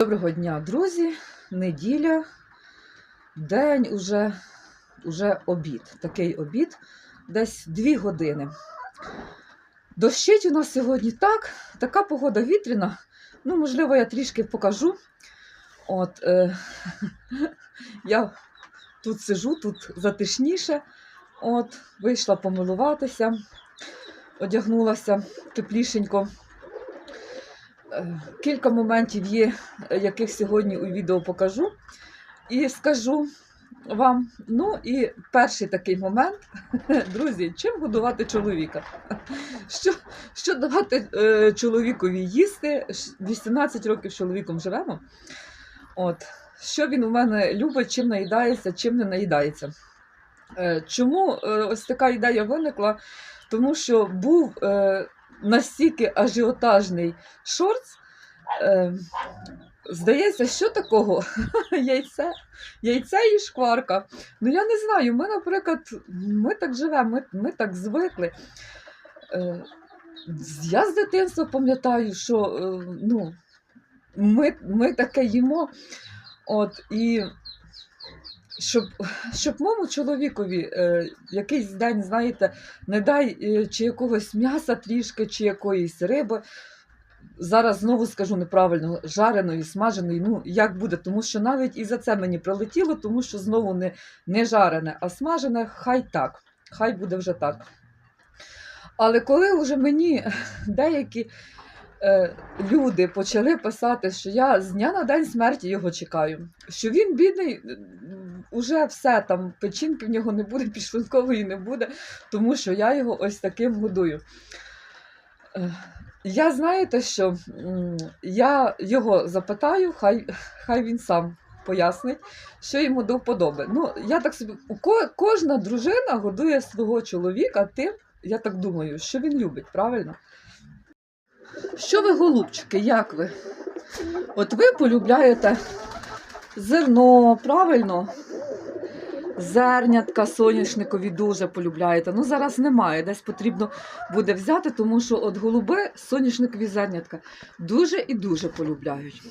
Доброго дня, друзі. Неділя, день уже, уже обід. Такий обід, десь дві години. Дощить у нас сьогодні так, така погода вітряна. Ну, можливо, я трішки покажу. От, е, я тут сижу, тут затишніше. От, вийшла помилуватися, одягнулася теплішенько. Е, Кілька моментів є, яких сьогодні у відео покажу і скажу вам. Ну і перший такий момент, друзі, чим годувати чоловіка? Що, що давати е, чоловікові їсти? 18 років з чоловіком живемо. От, що він у мене любить, чим наїдається, чим не наїдається. Е, чому ось така ідея виникла? Тому що був настільки ажіотажний шортс. Е, здається, що такого? яйце, яйце і шкварка. Ну я не знаю. Ми, наприклад, ми так живемо, ми, ми так звикли. Е, я з дитинства пам'ятаю, що е, ну, ми, ми таке їмо. От, і щоб, щоб моєму чоловікові е, якийсь день, знаєте, не дай е, чи якогось м'яса трішки, чи якоїсь риби. Зараз знову скажу неправильно, жареної, смаженої, ну як буде, тому що навіть і за це мені прилетіло, тому що знову не, не жарене, а смажене, хай так, хай буде вже так. Але коли вже мені деякі люди почали писати, що я з дня на день смерті його чекаю, що він бідний, м, уже все там, печінки в нього не буде, підшлункової не буде, тому що я його ось таким годую. Е, Я знаєте, що я його запитаю, хай, хай він сам пояснить, що йому до вподоби. Ну, я так собі, кожна дружина годує свого чоловіка тим, я так думаю, що він любить, правильно? Що ви, голубчики, як ви? От ви полюбляєте зерно, правильно? Зернятка соняшникові дуже полюбляєте. Ну зараз немає, десь потрібно буде взяти, тому що от голуби соняшникові зернятка дуже і дуже полюбляють.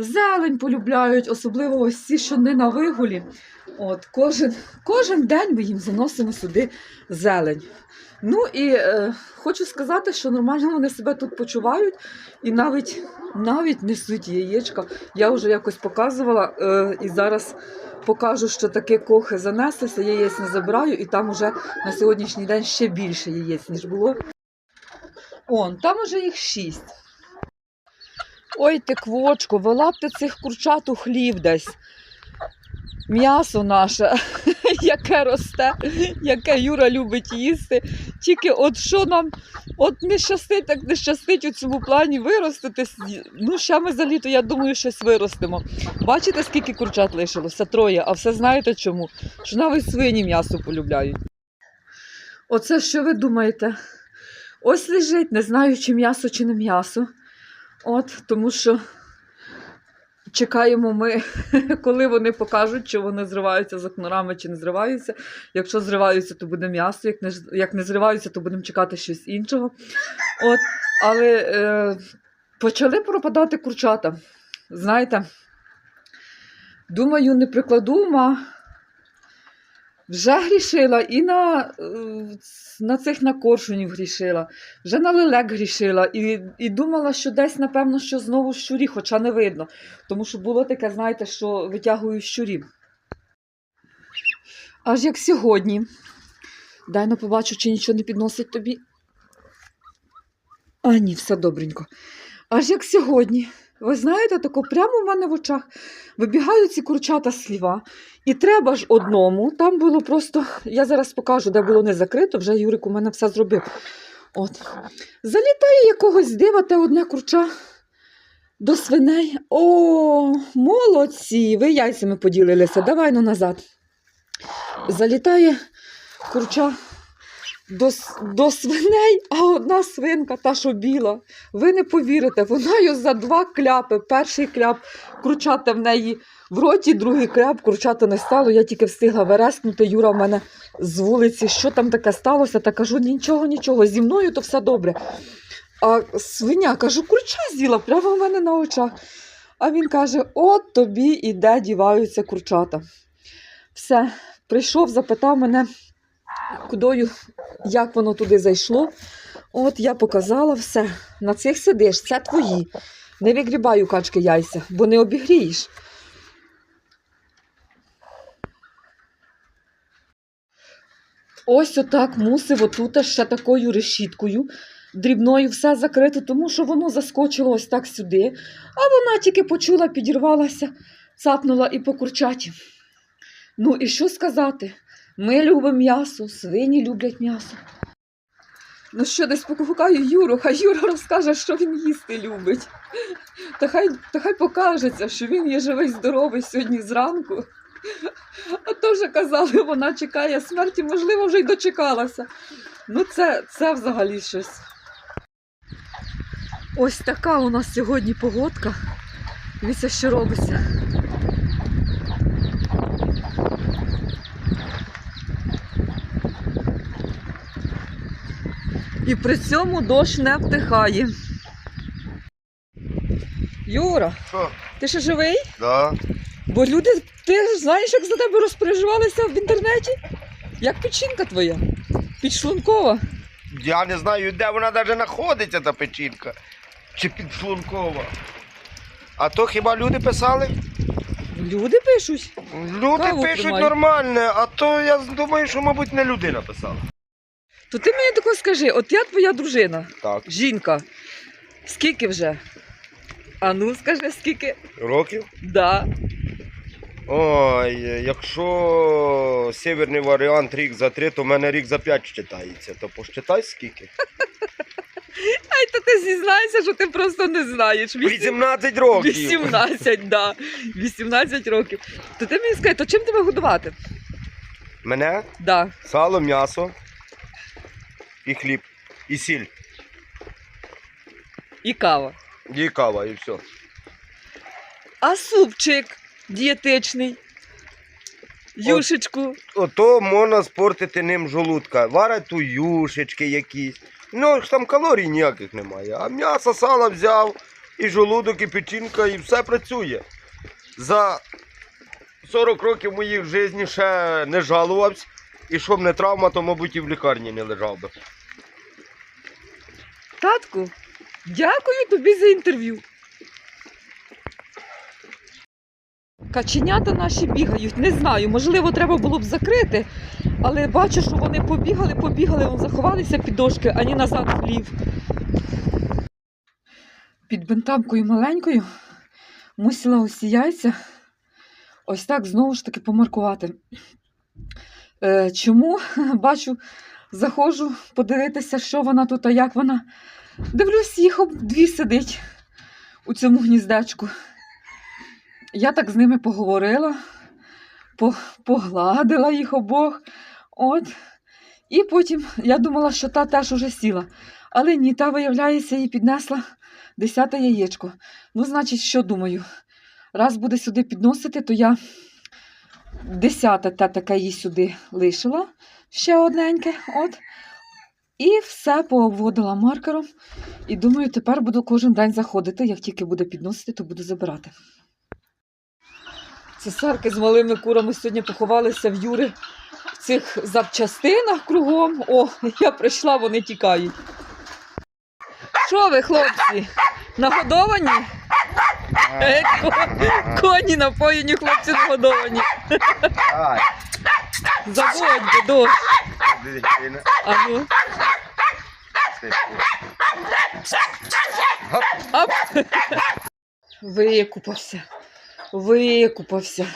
Зелень полюбляють, особливо ось ці, що не на вигулі. От, кожен, кожен день ми їм заносимо сюди зелень. Ну і е, хочу сказати, що нормально вони себе тут почувають і навіть, навіть несуть яєчка. Я вже якось показувала е, і зараз покажу, що таке кохи занеслися, яєць не забираю, і там уже на сьогоднішній день ще більше яєць, ніж було. Он, там уже їх шість. Ой, ти квочко, ти цих курчат у хлів десь. М'ясо наше, яке росте, яке Юра любить їсти. Тільки от що нам от не щастить, так не щастить у цьому плані виростити. Ну, ще ми за літо, я думаю, щось виростимо. Бачите, скільки курчат лишилося? Троє. А все знаєте чому? Що навіть свині м'ясо полюбляють. Оце що ви думаєте? Ось лежить, не знаю, чи м'ясо, чи не м'ясо. От, тому що чекаємо ми, коли вони покажуть, чи вони зриваються за кнурами, чи не зриваються. Якщо зриваються, то буде м'ясо. Як не, як не зриваються, то будемо чекати щось іншого. От, але е, почали пропадати курчата. Знаєте, думаю, не прикладу ума. Вже грішила і на, е, на цих на коршунів грішила, вже на лелек грішила і, і думала, що десь, напевно, що знову щурі, хоча не видно. Тому що було таке, знаєте, що витягую щурів. Аж як сьогодні. Дай ну побачу, чи нічого не підносить тобі. А ні, все добренько. Аж як сьогодні. Ви знаєте, тако прямо в мене в очах вибігають ці курчата сліва. І треба ж одному. Там було просто, я зараз покажу, де було не закрито, вже Юрик у мене все зробив. От. Залітає якогось дива те одне курча до свиней. О, молодці! Ви яйцями поділилися. Давай ну назад. Залітає курча до, до свиней, а одна свинка, та що біла. Ви не повірите, вона його за два кляпи. Перший кляп курчата в неї в роті, другий кляп, курчата не стало. Я тільки встигла верескнути. Юра в мене з вулиці, що там таке сталося, та кажу, нічого, нічого, зі мною то все добре. А свиня, кажу, курча з'їла прямо в мене на очах. А він каже: от тобі і де діваються курчата. Все, прийшов, запитав мене, кудою, як воно туди зайшло. От я показала все. На цих сидиш, це твої. Не вигрібай у качки яйця, бо не обігрієш. Ось отак мусив отут ще такою решіткою дрібною все закрити, тому що воно заскочило ось так сюди, а вона тільки почула, підірвалася, цапнула і по курчаті. Ну і що сказати? Ми любимо м'ясо, свині люблять м'ясо. Ну що, десь покукаю Юру, хай Юра розкаже, що він їсти любить. Та хай, та хай покажеться, що він є живий, здоровий сьогодні зранку. А то вже казали, вона чекає смерті, можливо, вже й дочекалася. Ну, це, це взагалі щось. Ось така у нас сьогодні погодка. Дивіться, що робиться. І при цьому дощ не втихає. Юра, Що? ти ще живий? Да. Бо люди, ти знаєш, як за тебе розпереживалися в інтернеті? Як печінка твоя? Підшлункова. Я не знаю, де вона навіть знаходиться, та печінка. Чи підшлункова. А то хіба люди писали? Люди пишуть. Люди Каву пишуть тримай. нормальне, а то я думаю, що, мабуть, не людина писала. То ти мені тако скажи, от я твоя дружина, Так. жінка. Скільки вже? А ну скажи, скільки? Років? Да. Ой, якщо северний варіант рік за три, то в мене рік за п'ять читається. То посчитай скільки? Ай, то ти зізнайся, що ти просто не знаєш. Вісім- 18 років. 18, да. 18 років. То ти мені скажи, то чим тебе годувати? Мене Да. сало, м'ясо і хліб, і сіль, І кава. і кава, і все. А супчик дієтичний. Юшечку. Ото можна спортити ним жолудка. Варять ту юшечки якісь. Ну, ж там калорій ніяких немає. А м'ясо, сала взяв, і жолудок, і печінка, і все працює. За 40 років моїх житті ще не жалувався. І щоб не травма, то, мабуть, і в лікарні не лежав би. Татку, дякую тобі за інтерв'ю. Каченята наші бігають, не знаю, можливо, треба було б закрити, але бачу, що вони побігали, побігали, вон заховалися під дошки, ані назад в хлів. Під бентамкою маленькою мусила ось ці яйця ось так знову ж таки помаркувати. Е, чому? Бачу, заходжу подивитися, що вона тут, а як вона. Дивлюсь, їх дві сидить у цьому гніздечку. Я так з ними поговорила, погладила їх обох. От. І потім я думала, що та теж уже сіла. Але ні, та, виявляється, їй піднесла десяте яєчко. Ну, значить, що думаю? Раз буде сюди підносити, то я десяте те таке їй сюди лишила, ще одненьке. От. І все пообводила маркером. І думаю, тепер буду кожен день заходити. Як тільки буде підносити, то буду забирати. Цесарки з малими курами сьогодні поховалися в Юри в цих запчастинах кругом. О, я прийшла, вони тікають. Що ви, хлопці? Нагодовані? Ко- Коні напоєні, хлопці нагодовані. Заводь, дощ. А ну. Оп. Викупався. Викупався.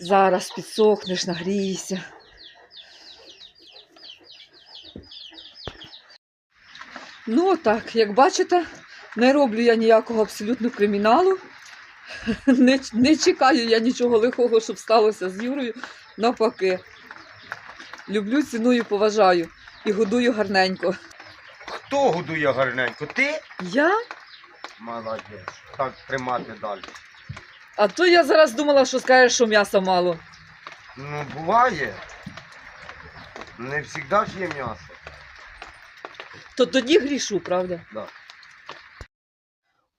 Зараз підсохнеш, нагрійся. Ну, так, як бачите, не роблю я ніякого абсолютно криміналу. Не, не чекаю я нічого лихого, щоб сталося з Юрою. Навпаки. Люблю, ціную, поважаю і годую гарненько. Хто годує гарненько? Ти? Я? Молодець. Так тримати далі. А то я зараз думала, що скажеш, що м'яса мало. Ну, буває. Не завжди ж є м'ясо. То тоді грішу, правда? Да.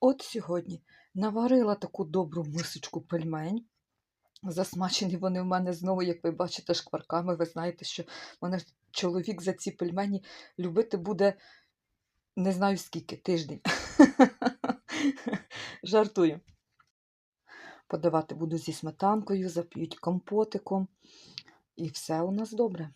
От сьогодні Наварила таку добру мисочку пельмень. Засмачені вони в мене знову, як ви бачите, шкварками. Ви знаєте, що мене чоловік за ці пельмені любити буде не знаю скільки, тиждень. Жартую. Подавати буду зі сметанкою, зап'ють компотиком. І все у нас добре.